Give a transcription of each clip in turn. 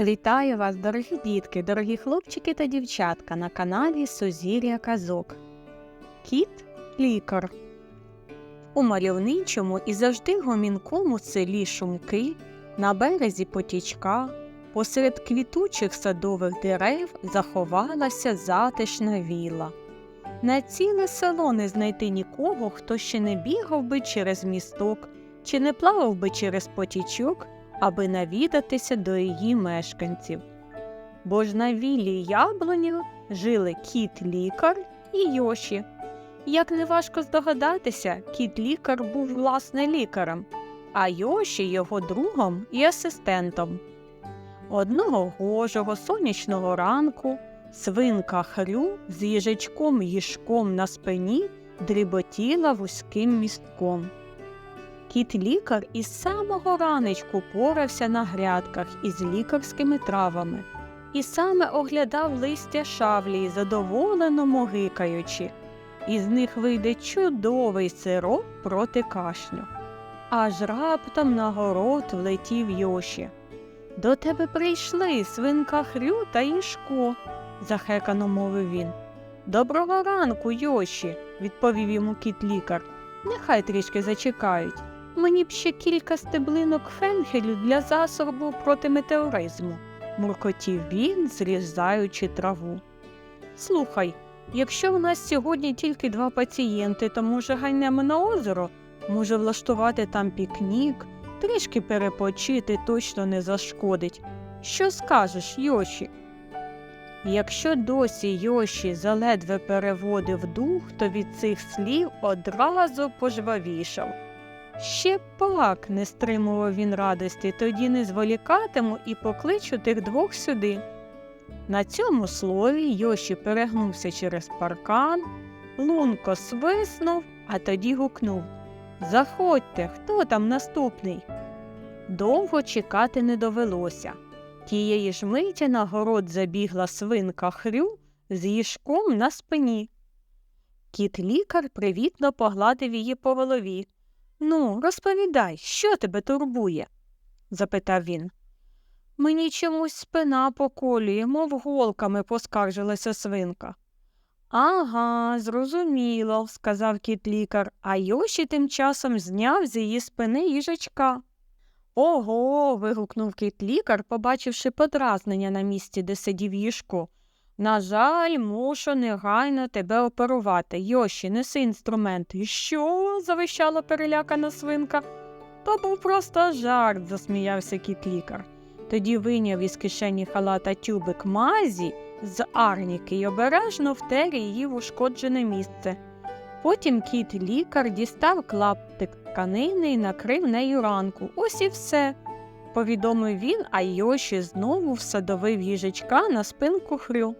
Вітаю вас, дорогі дітки, дорогі хлопчики та дівчатка на каналі Сузір'я Казок. Кіт лікар. У мальовничому і завжди гомінкому селі Шумки, на березі потічка, посеред квітучих садових дерев заховалася затишна віла. На ціле село не знайти нікого, хто ще не бігав би через місток чи не плавав би через потічок, аби навідатися до її мешканців. Бо ж на віллі яблунів жили кіт лікар і Йоші. Як неважко здогадатися, кіт лікар був власне лікарем, а Йоші його другом і асистентом. Одного гожого сонячного ранку свинка Хрю з їжачком їжком на спині дріботіла вузьким містком. Кіт лікар із самого ранечку порався на грядках із лікарськими травами і саме оглядав листя шавлії, задоволено могикаючи. Із них вийде чудовий сироп проти кашлю. Аж раптом на город влетів Йоші. До тебе прийшли свинка Хрю та Ішко, захекано мовив він. Доброго ранку, Йоші, відповів йому кіт лікар. Нехай трішки зачекають. Мені б ще кілька стеблинок фенхелю для засобу проти метеоризму, муркотів він, зрізаючи траву. Слухай, якщо у нас сьогодні тільки два пацієнти, то може гайнемо на озеро, може влаштувати там пікнік, трішки перепочити точно не зашкодить. Що скажеш, Йоші? Якщо досі Йоші заледве переводив дух, то від цих слів одразу пожвавішав. Ще пак не стримував він радості, тоді не зволікатиму і покличу тих двох сюди. На цьому слові Йоші перегнувся через паркан, лунко свиснув, а тоді гукнув Заходьте, хто там наступний? Довго чекати не довелося. Тієї ж миті на город забігла свинка Хрю з їжком на спині. Кіт лікар привітно погладив її по голові. Ну, розповідай, що тебе турбує? запитав він. Мені чомусь спина поколює, мов голками поскаржилася свинка. Ага, зрозуміло, сказав кіт лікар, а Йоші тим часом зняв з її спини їжачка. Ого. вигукнув кіт лікар, побачивши подразнення на місці, де сидів їжко. На жаль, мушу негайно тебе оперувати. Йоші, неси інструмент. Що? завищала перелякана свинка. То був просто жарт, засміявся кіт лікар. Тоді вийняв із кишені халата тюбик мазі з арніки й обережно втер її в ушкоджене місце. Потім кіт лікар дістав клаптик тканини і накрив нею ранку. Ось і все. Повідомив він, а Йоші знову всадовив їжачка на спинку хрю.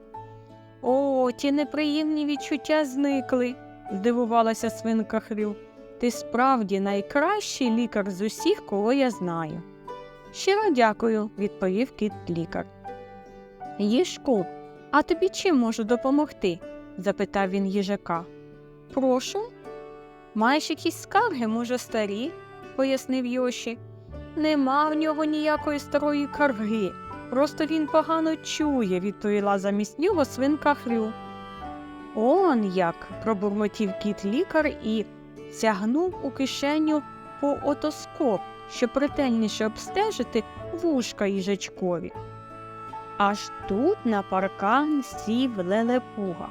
О, ті неприємні відчуття зникли, здивувалася свинка Хрю. Ти справді найкращий лікар з усіх, кого я знаю. Щиро дякую, відповів кіт лікар. Їжку, а тобі чим можу допомогти? запитав він їжака. Прошу. Маєш якісь скарги, може, старі, пояснив Йоші. Нема в нього ніякої старої карги. Просто він погано чує, відповіла замість нього свинка Хрю. Он як. пробурмотів кіт лікар і сягнув у кишеню по отоскоп, щоб ретельніше обстежити вушка їжачкові. Аж тут на паркан сів лелепуга.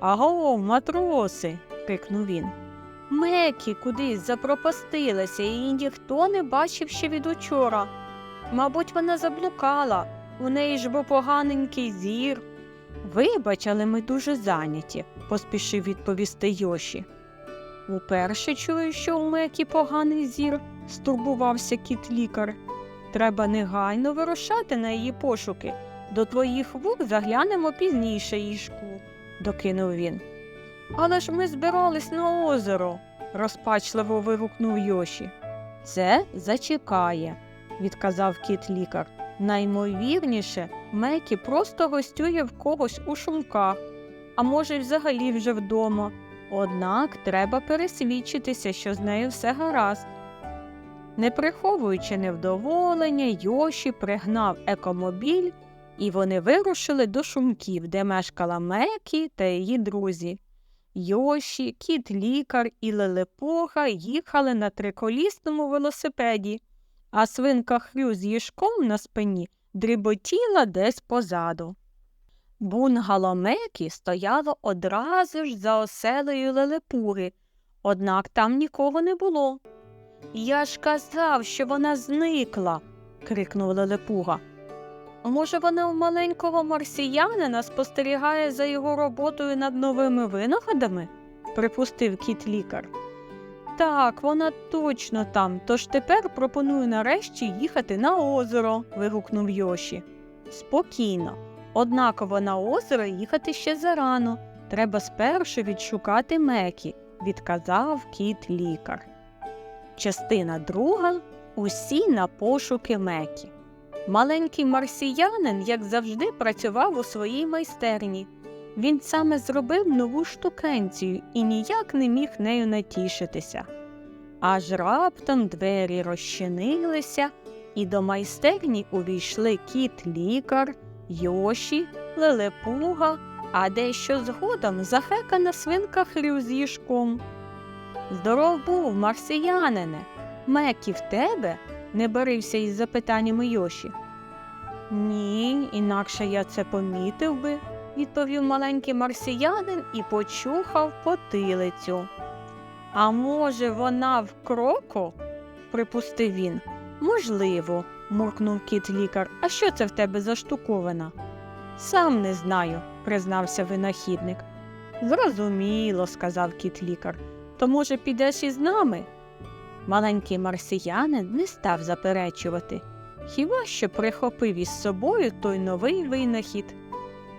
Аго, матроси. крикнув він. Мекі кудись запропастилася, і ніхто не бачив ще від учора. Мабуть, вона заблукала, у неї ж бо поганенький зір. Вибач, але ми дуже зайняті, поспішив відповісти Йоші. Уперше чую, що у Мекі поганий зір, стурбувався кіт лікар. Треба негайно вирушати на її пошуки. До твоїх вух заглянемо пізніше їжку, докинув він. Але ж ми збирались на озеро, розпачливо вигукнув Йоші. Це зачекає, відказав кіт лікар. Наймовірніше, Мекі просто гостює в когось у шумках, а може, взагалі вже вдома. Однак треба пересвідчитися, що з нею все гаразд. Не приховуючи невдоволення, Йоші пригнав екомобіль, і вони вирушили до шумків, де мешкала Мекі та її друзі. Йоші, кіт лікар і Лелепуха їхали на триколісному велосипеді, а свинка Хрю з їжком на спині дріботіла десь позаду. Бунгало Мекі стояло одразу ж за оселею Лелепуги, однак там нікого не було. Я ж казав, що вона зникла. крикнув Лелепуга. Може, вона у маленького марсіянина спостерігає за його роботою над новими винаходами? припустив кіт лікар. Так, вона точно там, тож тепер пропоную нарешті їхати на озеро. вигукнув Йоші. Спокійно. Однаково на озеро їхати ще зарано. Треба спершу відшукати Мекі, відказав кіт лікар. Частина друга усі на пошуки Мекі. Маленький марсіянин, як завжди, працював у своїй майстерні. Він саме зробив нову штукенцію і ніяк не міг нею натішитися. Аж раптом двері розчинилися, і до майстерні увійшли кіт лікар, Йоші, Лелепуга, а дещо згодом захекана свинка Хрю з їжком. Здоров був, марсіянине. Мекі в тебе? не барився із запитаннями Йоші. Ні, інакше я це помітив би, відповів маленький марсіянин і почухав потилицю. А може, вона в кроку? припустив він. Можливо, муркнув кіт лікар. А що це в тебе за штуковина? Сам не знаю, признався винахідник. Зрозуміло, сказав кіт лікар. То, може, підеш із нами? Маленький марсіянин не став заперечувати, хіба що прихопив із собою той новий винахід.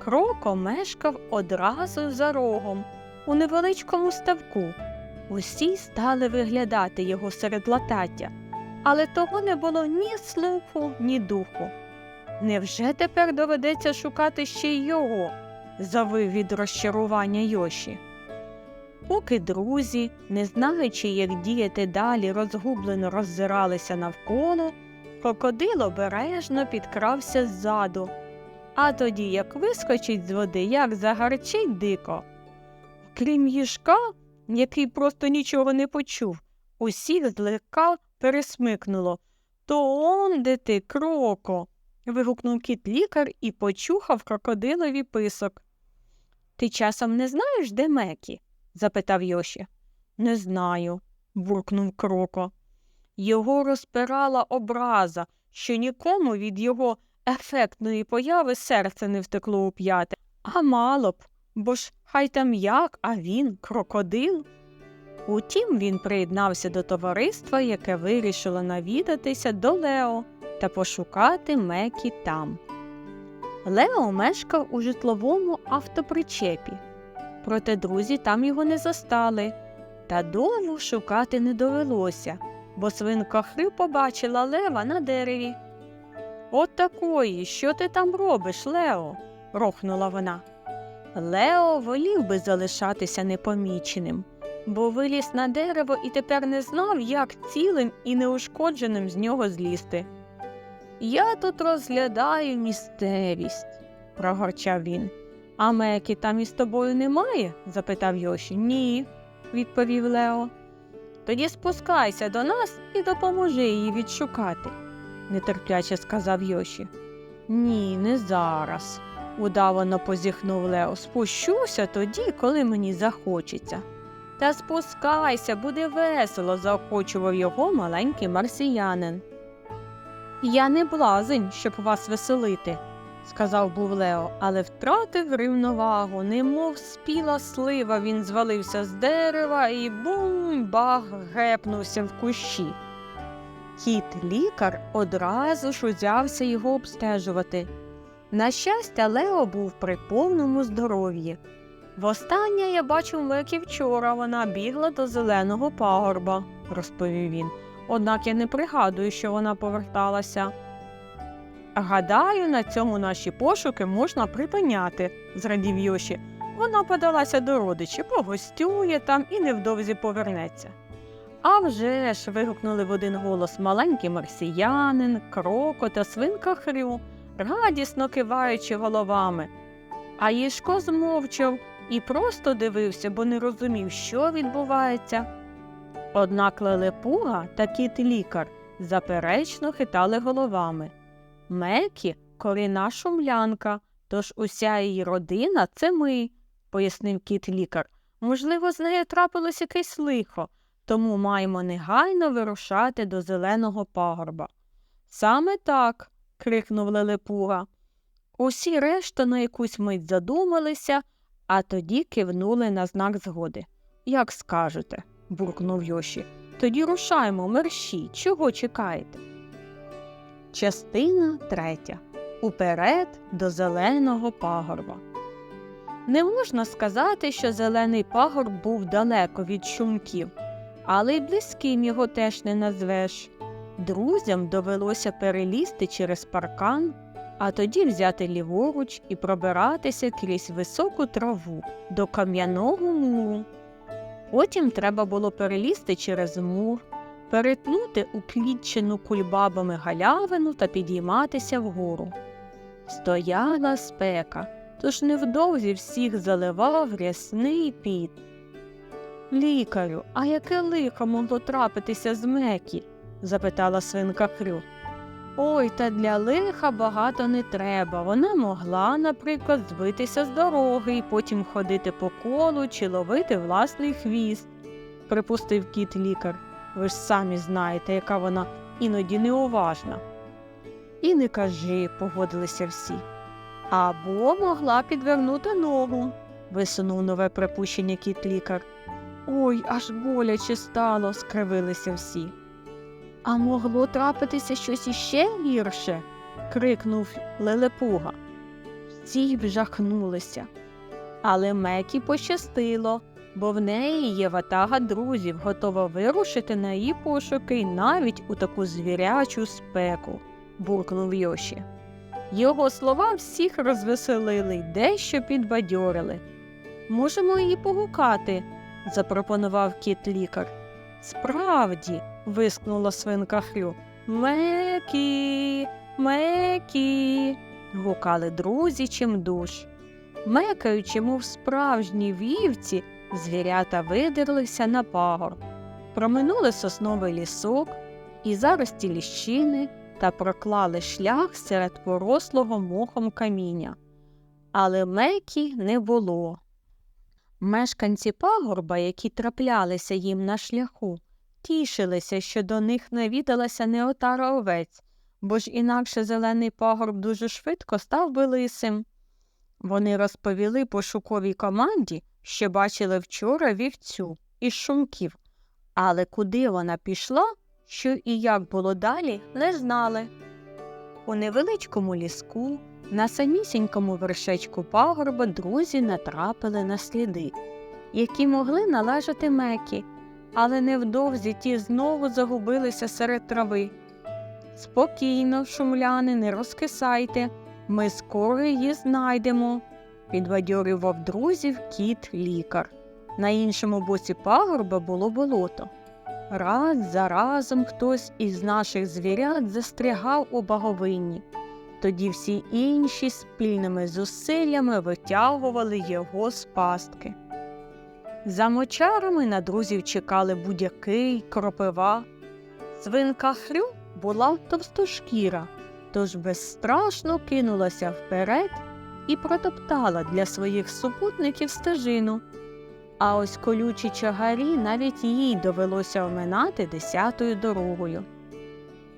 Кроко мешкав одразу за рогом, у невеличкому ставку. Усі стали виглядати його серед латаття, але того не було ні слуху, ні духу. Невже тепер доведеться шукати ще й його? завив від розчарування Йоші. Поки друзі, не знаючи, як діяти далі, розгублено роззиралися навколо, крокодил обережно підкрався ззаду, а тоді, як вискочить з води, як загарчить дико. Крім їжка, який просто нічого не почув, усіх злегка пересмикнуло. То он де ти, кроко. вигукнув кіт лікар і почухав крокодилові писок. Ти часом не знаєш, де Мекі? запитав Йоші. Не знаю, буркнув Кроко. Його розпирала образа, що нікому від його ефектної появи серце не втекло у п'яте. А мало б, бо ж хай там як, а він крокодил. Утім, він приєднався до товариства, яке вирішило навідатися до Лео та пошукати Мекі там. Лео мешкав у житловому автопричепі, проте друзі там його не застали, та довго шукати не довелося, бо свинка Хри побачила лева на дереві. От такої, що ти там робиш, Лео? рохнула вона. Лео волів би залишатися непоміченим, бо виліз на дерево і тепер не знав, як цілим і неушкодженим з нього злізти. Я тут розглядаю місцевість, прогорчав він. А Мекі там із тобою немає? запитав Йоші. Ні, відповів Лео. Тоді спускайся до нас і допоможи її відшукати, нетерпляче сказав Йоші. Ні, не зараз, удавано позіхнув Лео. Спущуся тоді, коли мені захочеться. Та спускайся, буде весело, заохочував його маленький марсіянин. Я не блазень, щоб вас веселити, сказав був Лео, але втратив рівновагу, немов спіла слива, він звалився з дерева і бум-бах гепнувся в кущі. Кіт лікар одразу ж узявся його обстежувати. На щастя, Лео був при повному здоров'ї. Востаннє я бачив Мекі вчора, вона бігла до зеленого пагорба, розповів він. Однак я не пригадую, що вона поверталася. Гадаю, на цьому наші пошуки можна припиняти, зрадів Йоші. Вона подалася до родичів, погостює там і невдовзі повернеться. А вже ж. вигукнули в один голос маленький марсіянин, кроко та свинка Хрю, радісно киваючи головами. А Їжко змовчав і просто дивився, бо не розумів, що відбувається. Однак Лелепуга та кіт лікар заперечно хитали головами. Мекі корінна шумлянка, тож уся її родина це ми, пояснив кіт лікар. Можливо, з нею трапилось якесь лихо, тому маємо негайно вирушати до зеленого пагорба. Саме так. крикнув Лелепуга. Усі решта на якусь мить задумалися, а тоді кивнули на знак згоди. Як скажете, буркнув Йоші. Тоді рушаймо, мерщі, чого чекаєте? Частина третя. Уперед до зеленого пагорба. Не можна сказати, що зелений пагорб був далеко від шумків, але й близьким його теж не назвеш. Друзям довелося перелізти через паркан, а тоді взяти ліворуч і пробиратися крізь високу траву до кам'яного муру. Потім треба було перелізти через мур, перетнути уклітчену кульбабами галявину та підійматися вгору. Стояла спека, тож невдовзі всіх заливав рясний піт. Лікарю, а яке лихо могло трапитися з Мекі? запитала свинка Хрю. Ой, та для лиха багато не треба. Вона могла, наприклад, збитися з дороги і потім ходити по колу чи ловити власний хвіст, припустив кіт лікар. Ви ж самі знаєте, яка вона іноді неуважна. І не кажи, погодилися всі. Або могла підвернути ногу, висунув нове припущення кіт лікар. Ой, аж боляче стало, скривилися всі. А могло трапитися щось іще гірше. крикнув Лелепуга. Всі вжахнулися. Але Мекі пощастило, бо в неї є ватага друзів, готова вирушити на її пошуки навіть у таку звірячу спеку, буркнув Йоші. Його слова всіх розвеселили й дещо підбадьорили. Можемо її погукати, запропонував кіт лікар. Справді, вискнула свинка Хрю. Мекі, мекі. гукали друзі чимдуж. Мекаючи, мов справжні вівці, звірята видерлися на пагорб, проминули сосновий лісок і зарості ліщини та проклали шлях серед порослого мохом каміння. Але мекі не було. Мешканці пагорба, які траплялися їм на шляху, тішилися, що до них навідалася неотара овець, бо ж інакше зелений пагорб дуже швидко став би лисим. Вони розповіли пошуковій команді, що бачили вчора вівцю із шумків, але куди вона пішла, що і як було далі, не знали. У невеличкому ліску, на самісінькому вершечку пагорба друзі натрапили на сліди, які могли належати Мекі, але невдовзі ті знову загубилися серед трави. Спокійно, шумляни, не розкисайте, ми скоро її знайдемо, підбадьорював друзів кіт лікар. На іншому боці пагорба було болото. Раз за разом хтось із наших звірят застрягав у баговинні. Тоді всі інші спільними зусиллями витягували його з пастки. За мочарами на друзів чекали будяки й кропива. Свинка Хрю була товстошкіра, тож безстрашно кинулася вперед і протоптала для своїх супутників стежину. А ось колючі чагарі навіть їй довелося оминати десятою дорогою.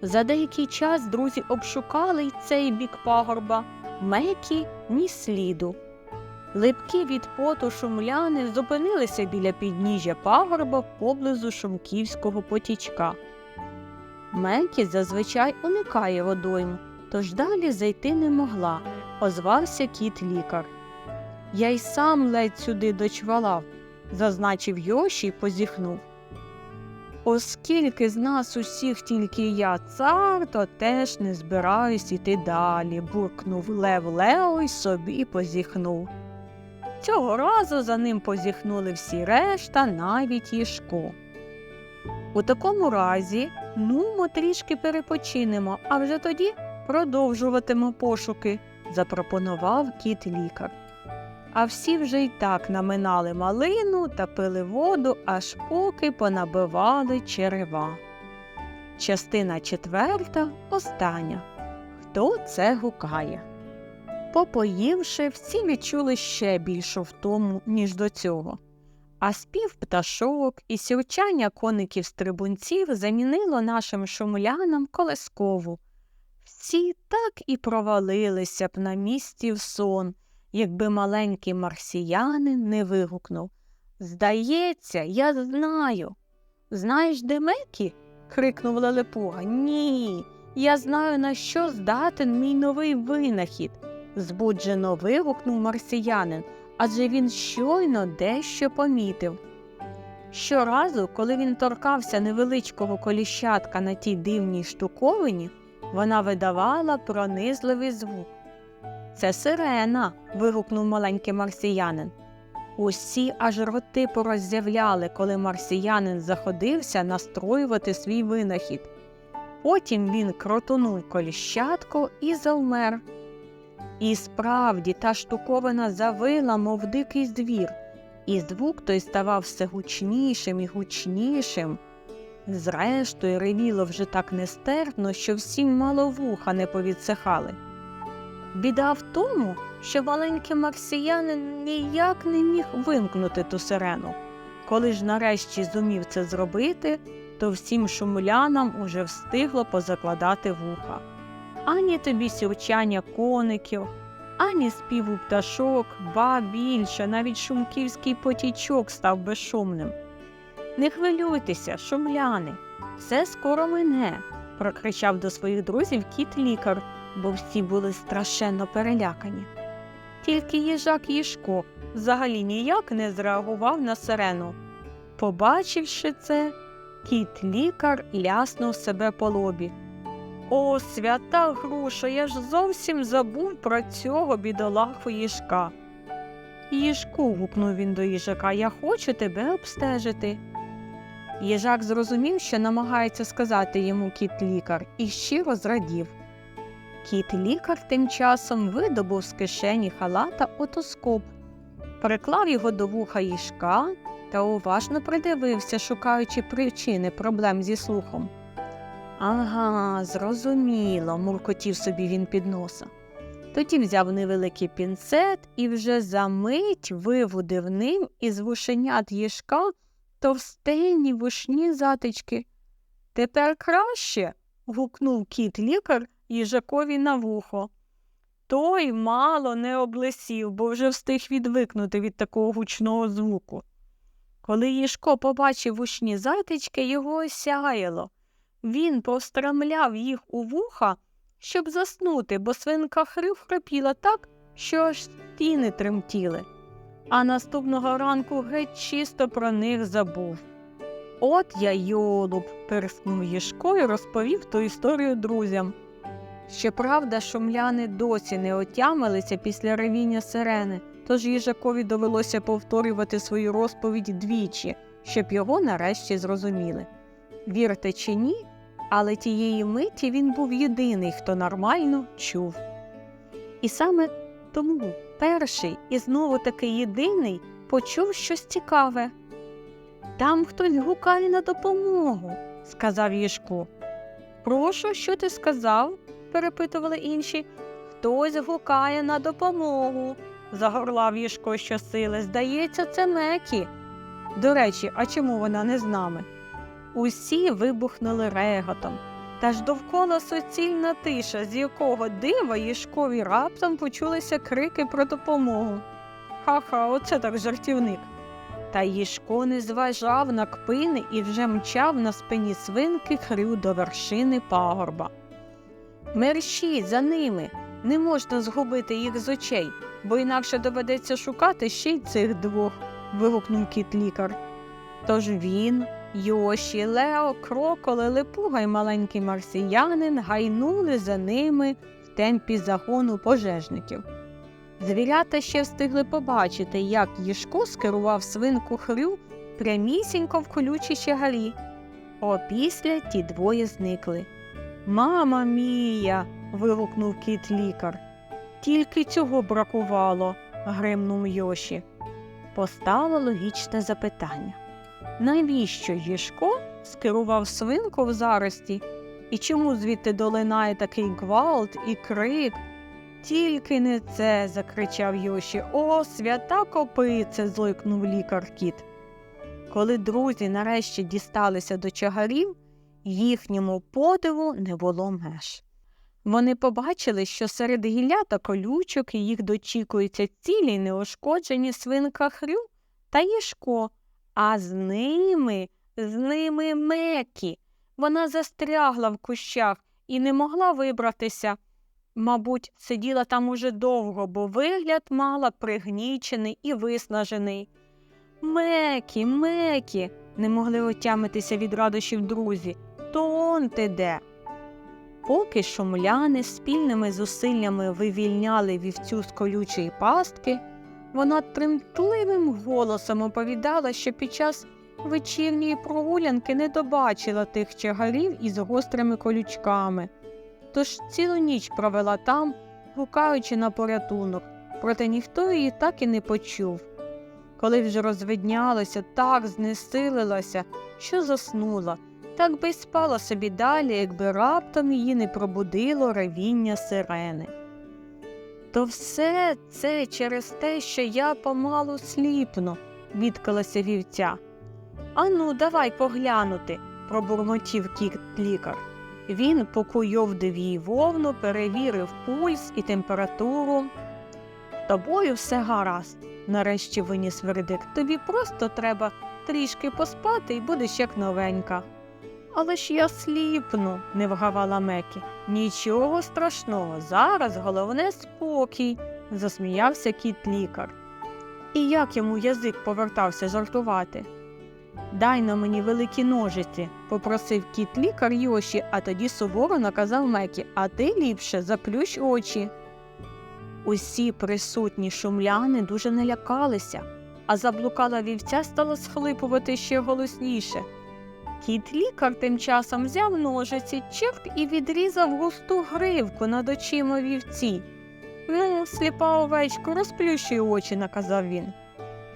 За деякий час друзі обшукали й цей бік пагорба, мекі ні сліду. Липкі від поту шумляни зупинилися біля підніжжя пагорба поблизу шумківського потічка. Мекі зазвичай уникає водойм, тож далі зайти не могла, озвався кіт лікар. Я й сам ледь сюди дочвалав, зазначив Йоші й позіхнув. Оскільки з нас усіх тільки я цар, то теж не збираюсь іти далі, буркнув Лев Лео й собі позіхнув. Цього разу за ним позіхнули всі решта, навіть Їжко. У такому разі, ну, ми трішки перепочинемо, а вже тоді продовжуватимо пошуки, запропонував кіт лікар. А всі вже й так наминали малину та пили воду, аж поки понабивали черева. Частина четверта остання. Хто це гукає? Попоївши, всі відчули ще більшу втому, ніж до цього. А спів пташок і сюрчання коників стрибунців замінило нашим шумлянам колескову. Всі так і провалилися б на місці в сон, якби маленький марсіянин не вигукнув Здається, я знаю. Знаєш, де Мекі? крикнув Лелепуга. Ні, я знаю, на що здатен мій новий винахід. збуджено вигукнув марсіянин, адже він щойно дещо помітив. Щоразу, коли він торкався невеличкого коліщатка на тій дивній штуковині, вона видавала пронизливий звук. Це сирена. вигукнув маленький марсіянин. Усі аж роти пороззявляли, коли марсіянин заходився настроювати свій винахід. Потім він кротонув коліщатку і завмер. І справді та штуковина завила, мов дикий звір, і звук той ставав все гучнішим і гучнішим. Зрештою, ревіло вже так нестерпно, що всім мало вуха не повідсихали. Біда в тому, що маленький марсіянин ніяк не міг вимкнути ту сирену. Коли ж нарешті зумів це зробити, то всім шумлянам уже встигло позакладати вуха. Ані тобі сюрчання коників, ані співу пташок, ба більше, навіть шумківський потічок став безшумним. Не хвилюйтеся, шумляни, все скоро мине, прокричав до своїх друзів кіт лікар, бо всі були страшенно перелякані. Тільки їжак Їжко взагалі ніяк не зреагував на сирену. Побачивши це, кіт лікар ляснув себе по лобі. О, свята груша, я ж зовсім забув про цього бідолаху їжка. Їжку, гукнув він до їжака, я хочу тебе обстежити. Їжак зрозумів, що намагається сказати йому кіт лікар, і щиро зрадів. Кіт лікар тим часом видобув з кишені халата отоскоп, приклав його до вуха їжка та уважно придивився, шукаючи причини проблем зі слухом. Ага, зрозуміло, муркотів собі він під носа. Тоді взяв невеликий пінцет і вже за мить вивудив ним із вушенят їжка товстенні вушні затички. Тепер краще. гукнув кіт лікар їжакові на вухо. Той мало не облесів, бо вже встиг відвикнути від такого гучного звуку. Коли їжко побачив вушні затички, його осяяло. Він повстрамляв їх у вуха, щоб заснути, бо свинка хрив хропіла так, що аж стіни тремтіли. А наступного ранку геть чисто про них забув. От я йолуб, перснув Їжко і розповів ту історію друзям. Щоправда, шумляни досі не отямилися після ревіння сирени, тож їжакові довелося повторювати свою розповідь двічі, щоб його нарешті зрозуміли. Вірте чи ні, але тієї миті він був єдиний, хто нормально чув. І саме тому перший і знову таки єдиний почув щось цікаве. Там хтось гукає на допомогу, сказав Їжко. Прошу, що ти сказав? Перепитували інші. Хтось гукає на допомогу, загорлав Їжко щосили. Здається, це Мекі. До речі, а чому вона не з нами? Усі вибухнули реготом. Та ж довкола суцільна тиша, з якого дива Їжкові раптом почулися крики про допомогу. Ха-ха, оце так жартівник. Та Їжко не зважав на кпини і вже мчав на спині свинки хрю до вершини пагорба. Мерщіть за ними, не можна згубити їх з очей, бо інакше доведеться шукати ще й цих двох. вигукнув кіт лікар. Тож він, Йоші, Лео, Кроколе, Лепуга й маленький марсіянин гайнули за ними в темпі загону пожежників. Звірята ще встигли побачити, як Їжко скерував свинку хрю прямісінько в колючій щегарі. Опісля ті двоє зникли. Мама мія. вигукнув кіт лікар. Тільки цього бракувало, гримнув Йоші. Постало логічне запитання. Навіщо Їжко скерував свинку в зарості? І чому звідти долинає такий гвалт і крик? Тільки не це. закричав Йоші. О, свята копице. зойкнув лікар кіт. Коли друзі нарешті дісталися до чагарів, їхньому подиву не було меж. Вони побачили, що серед гілля та колючок їх дочікуються цілі й неушкоджені свинка Хрю та Їжко, а з ними, з ними Мекі. Вона застрягла в кущах і не могла вибратися. Мабуть, сиділа там уже довго, бо вигляд мала пригнічений і виснажений. Мекі, Мекі, не могли отямитися від радощів друзі. То он ти де. Поки шумляни спільними зусиллями вивільняли вівцю з колючої пастки, вона тремтливим голосом оповідала, що під час вечірньої прогулянки не добачила тих чагарів із гострими колючками. Тож цілу ніч провела там, гукаючи на порятунок, проте ніхто її так і не почув. Коли вже розвиднялося, так знесилилася, що заснула, так би й спала собі далі, якби раптом її не пробудило ревіння сирени. То все це через те, що я помалу сліпну, відкалася вівця. Ану, давай поглянути, пробурмотів кіт лікар. Він покуйовдив їй вовну, перевірив пульс і температуру. Тобою все гаразд, нарешті виніс вердикт. Тобі просто треба трішки поспати і будеш як новенька. Але ж я сліпну, не вгавала Мекі. Нічого страшного, зараз головне спокій, засміявся кіт лікар. І як йому язик повертався жартувати? Дай на мені великі ножиці, попросив кіт лікар Йоші, а тоді суворо наказав Мекі, а ти ліпше заплющ очі. Усі присутні шумляни дуже налякалися, а заблукала вівця стала схлипувати ще голосніше. Кіт лікар тим часом взяв ножиці, черп і відрізав густу гривку над очима вівці. Ну, сліпа овечко, розплющуй очі, наказав він.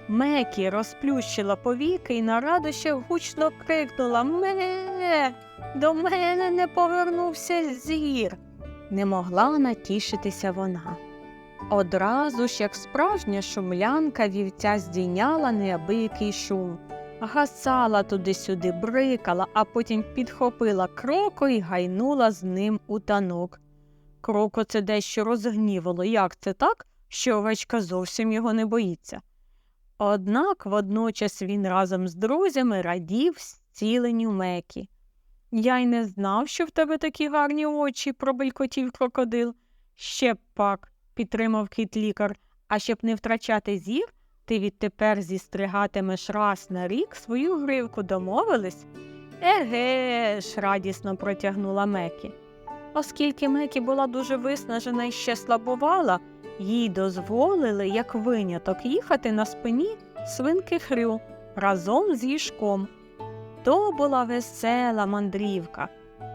Мекі розплющила повіки і на радощах гучно крикнула Ме, до мене не повернувся зір. Не могла натішитися вона. Одразу ж, як справжня шумлянка, вівця здійняла неабиякий шум, гасала туди-сюди, брикала, а потім підхопила кроко і гайнула з ним у танок. Кроко це дещо розгнівало, як це так, що овечка зовсім його не боїться. Однак водночас він разом з друзями радів зціленню Мекі. Я й не знав, що в тебе такі гарні очі, пробелькотів крокодил. Ще б пак, підтримав кіт лікар, а щоб не втрачати зір, ти відтепер зістригатимеш раз на рік свою гривку, домовились? Еге ж, радісно протягнула Мекі. Оскільки Мекі була дуже виснажена і ще слабувала, їй дозволили, як виняток, їхати на спині свинки Хрю разом з їжком. То була весела мандрівка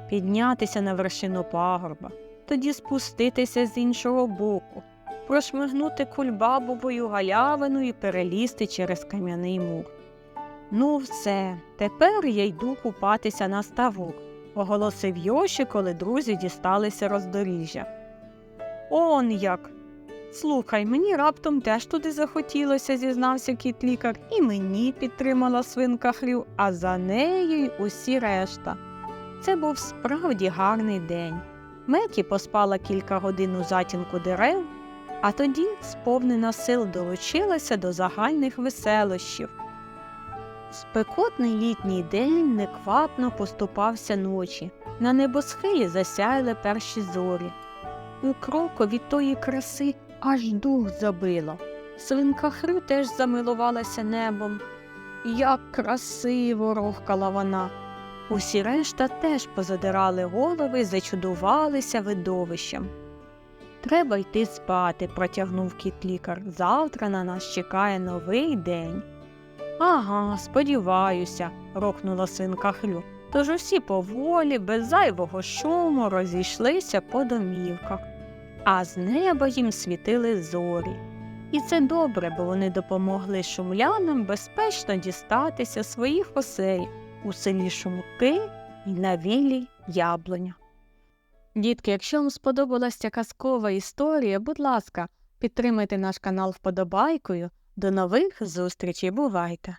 піднятися на вершину пагорба, тоді спуститися з іншого боку, прошмигнути кульбабовою галявину і перелізти через кам'яний мур. Ну, все, тепер я йду купатися на ставок, оголосив Йоші, коли друзі дісталися роздоріжжя. Он як. Слухай, мені раптом теж туди захотілося, зізнався кіт лікар, і мені підтримала свинка Хрю, а за нею й усі решта. Це був справді гарний день. Мекі поспала кілька годин у затінку дерев, а тоді, сповнена сил, долучилася до загальних веселощів. Спекотний літній день неквапно поступався ночі. На небосхилі засяяли перші зорі. У кроку від тої краси аж дух забило. Свинка Хрю теж замилувалася небом. Як красиво рохкала вона. Усі решта теж позадирали голови і зачудувалися видовищем. Треба йти спати, протягнув кіт лікар. Завтра на нас чекає новий день. Ага, сподіваюся, рохнула свинка Хрю. Тож усі поволі, без зайвого шуму, розійшлися по домівках, а з неба їм світили зорі. І це добре, бо вони допомогли шумлянам безпечно дістатися своїх осель у селі Шумки і на віллі Яблуня. Дітки, якщо вам сподобалася ця казкова історія, будь ласка, підтримайте наш канал вподобайкою. До нових зустрічей, бувайте!